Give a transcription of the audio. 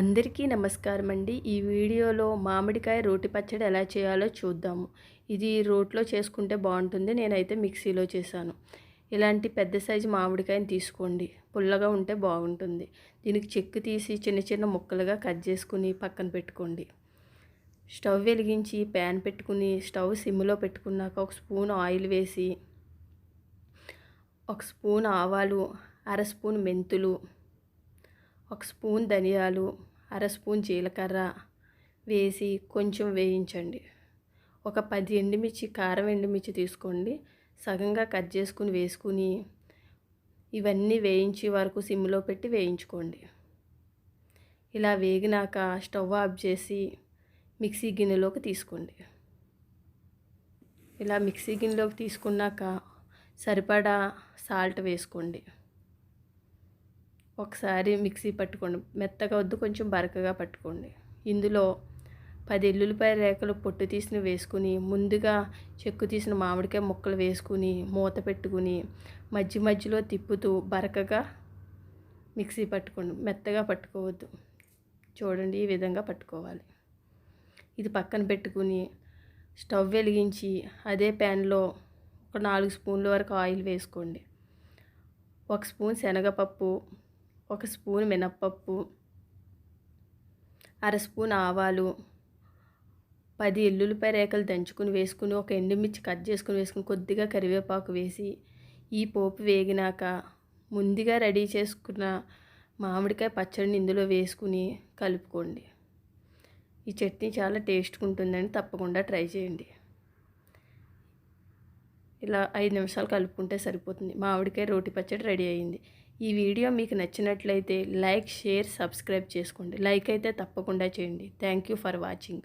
అందరికీ నమస్కారం అండి. ఈ వీడియోలో మామిడికాయ రోటి పచ్చడి ఎలా చేయాలో చూద్దాము. ఇది రోట్లో చేసుకుంటే బాగుంటుంది. నేనైతే మిక్సీలో చేశాను. ఇలాంటి పెద్ద సైజు మామిడికాయని తీసుకోండి. పుల్లగా ఉంటే బాగుంటుంది. దీనికి చెక్కు తీసి చిన్న చిన్న ముక్కలుగా కట్ చేసుకుని పక్కన పెట్టుకోండి. స్టవ్ వెలిగించి ప్యాన్ పెట్టుకుని స్టవ్ సిమ్లో పెట్టుకున్నాక ఒక స్పూన్ ఆయిల్ వేసి ఒక స్పూన్ ఆవాలు అర స్పూన్ మెంతులు ఒక స్పూన్ ధనియాలు అర స్పూన్ జీలకర్ర వేసి కొంచెం వేయించండి. ఒక పది ఎండుమిర్చి కారం ఎండుమిర్చి తీసుకోండి. సగంగా కట్ చేసుకుని వేసుకుని ఇవన్నీ వేయించి వరకు సిమ్లో పెట్టి వేయించుకోండి. ఇలా వేగినాక స్టవ్ ఆఫ్ చేసి మిక్సీ గిన్నెలోకి తీసుకోండి. ఇలా మిక్సీ గిన్నెలోకి తీసుకున్నాక సరిపడా సాల్ట్ వేసుకోండి. ఒకసారి మిక్సీ పట్టుకోండి. మెత్తగా వద్దు కొంచెం బరకగా పట్టుకోండి. ఇందులో పది ఎల్లుల్లిపాయ రేఖలు పొట్టు తీసిన వేసుకుని ముందుగా చెక్కు తీసిన మామిడికాయ ముక్కలు వేసుకుని మూత పెట్టుకుని మధ్య మధ్యలో తిప్పుతూ బరకగా మిక్సీ పట్టుకోండి. మెత్తగా పట్టుకోవద్దు. చూడండి ఈ విధంగా పట్టుకోవాలి. ఇది పక్కన పెట్టుకుని స్టవ్ వెలిగించి అదే ప్యాన్లో ఒక నాలుగు స్పూన్ల వరకు ఆయిల్ వేసుకోండి. ఒక స్పూన్ శనగపప్పు ఒక స్పూన్ మినప్పప్పు అర స్పూన్ ఆవాలు పది ఎల్లుల్లిపాయ రేఖలు దంచుకుని వేసుకుని ఒక ఎండుమిర్చి కట్ చేసుకుని వేసుకుని కొద్దిగా కరివేపాకు వేసి ఈ పోపు వేగినాక ముందుగా రెడీ చేసుకున్న మామిడికాయ పచ్చడిని ఇందులో వేసుకుని కలుపుకోండి. ఈ చట్నీ చాలా టేస్ట్గా ఉంటుందని తప్పకుండా ట్రై చేయండి. ఇలా ఐదు నిమిషాలు కలుపుకుంటే సరిపోతుంది. మామిడికాయ రోటి పచ్చడి రెడీ అయింది. ఈ వీడియో మీకు నచ్చినట్లయితే లైక్ షేర్ సబ్స్క్రైబ్ చేసుకోండి. లైక్ అయితే తప్పకుండా చేయండి. Thank you for watching